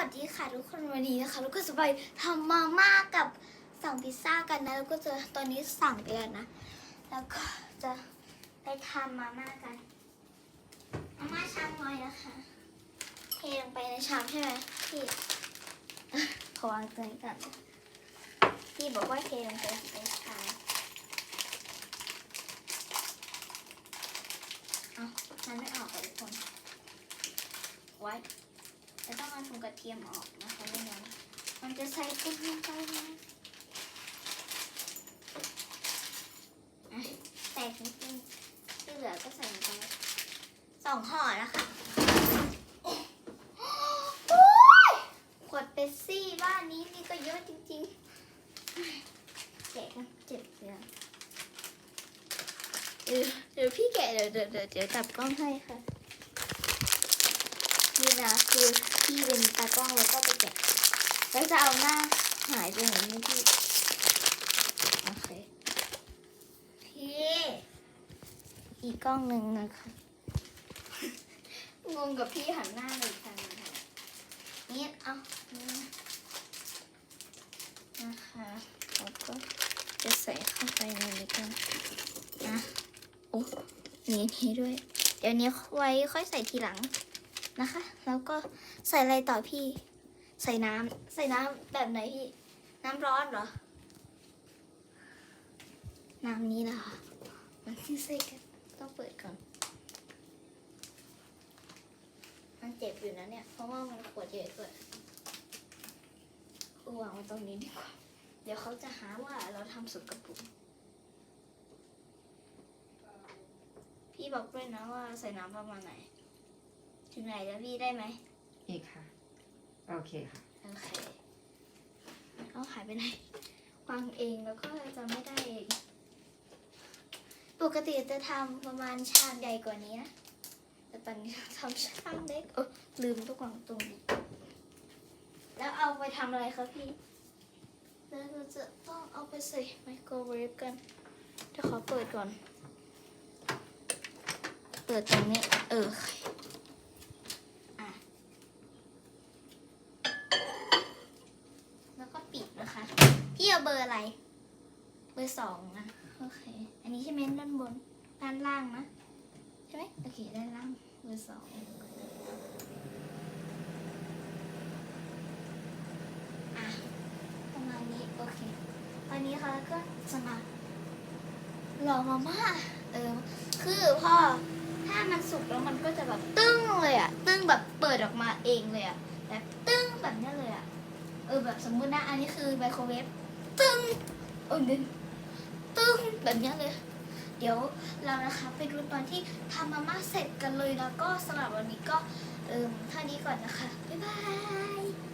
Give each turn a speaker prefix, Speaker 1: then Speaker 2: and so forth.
Speaker 1: วัสดีค่ะทุกคนวันนี้นะคะแล้วก็จะไปทำมาม่ากับสั่งพิซซ่ากันนะแล้วก็จะตอนนี้สั่งไปแล้วนะ แล้วก็จะไปทำมาม่ากันมาม่าชามน้อยนะคะเทลงไปในชามใช่ไหมพี่ขอวางตัวนี้ก่อนพี่บอกว่าเทลงไปในชามเอามันไม่ออกเลยทุกคนไว้ จะต้องเอาถุงกระเทียมออกนะคะไม่งั้นมันจะใส่กุ้งลงไปนะอะแตกนิดนึงที่เหลือก็ใส่ลงไปสองห่อนะคะโอ้ยขวดเปปซี่บ้านนี้นี่ก็เยอะจริงๆแกะกันเจ็บเลยเดี๋ยวพี่แกะเดี๋ยวเดี๋ยวเดี๋ยวเดี๋ยวจับกล้องให้ค่ะ นี่นะคือพี่เป็นตากล้องแล้วก็ไปแกะแล้วจะเอาหน้าหายไปไหนนี่พี่โอเคพี่อีกกล้องหนึ่งนะคะงงกับพี่หันหน้าเลยค่ะนี่เอานี่นะคะแล้วก็จะใส่เข้าไปในนี้กันนะโอ้นี่นี่ด้วย เดี๋ยวนี้ไว้ค่อยใส่ทีหลัง นะคะ แล้วก็ใส่อะไรต่อพี่ ใส่น้ำใส่น้ำแบบไหนพี่ น้ำร้อนเหรอ น้ำนี้นะคะมันที่ใส่กันต้องเปิดก่อน มันเจ็บอยู่นะเนี่ย เพราะว่ามันขวดใหญ่เกินเอาวางไว้ตรงนี้ดีกว่า เดี๋ยวเขาจะหาว่าเราทำสุกกระปุกพี่บอกด้วยนะว่าใส่น้ำประมาณไหน ถึงไหนแล้วพี่ได้ไหม
Speaker 2: อีกค่ะ โอเคค่ะ
Speaker 1: โอเคเอาหายไปไหนวางเองแล้วก็จะไม่ได้เอง ปกติจะทำประมาณชามใหญ่กว่านี้นะแต่ตอนนี้ทำชามเล็กเออลืมทุกวางตรงนี้ แล้วเอาไปทำอะไรคะพี่แล้วเราจะต้องเอาไปใส่ไมโครเวฟกันเดี๋ยวขอเปิดก่อน เปิดตรงนี้ เออ อะ แล้วก็ปิดนะคะ พี่เอาเบอร์อะไร เบอร์สองนะโอเค อันนี้ใช่ไหมด้านบน ด้านล่างนะ ใช่ไหมโอเค ด้านล่าง เบอร์สองอะ ประมาณนี้ โอเค ตอนนี้เขาก็จะมารอมาม่าเออ คือพ่อ ถ้ามันสุกแล้วมันก็จะแบบตึ้งเลยอะตึ้งแบบเปิดออกมาเองเลยอะแบบตึ้งแบบนี้เลยอะเออแบบสมมุตินะ อันนี้คือไมโครเวฟ ตึ้งโอ้ยตึ้งแบบนี้เลย เดี๋ยวเรานะคะไปดูตอนที่ทำมาม่าเสร็จกันเลยแล้วก็สำหรับวันนี้ก็เออเท่านี้ก่อนนะคะ บ๊ายบาย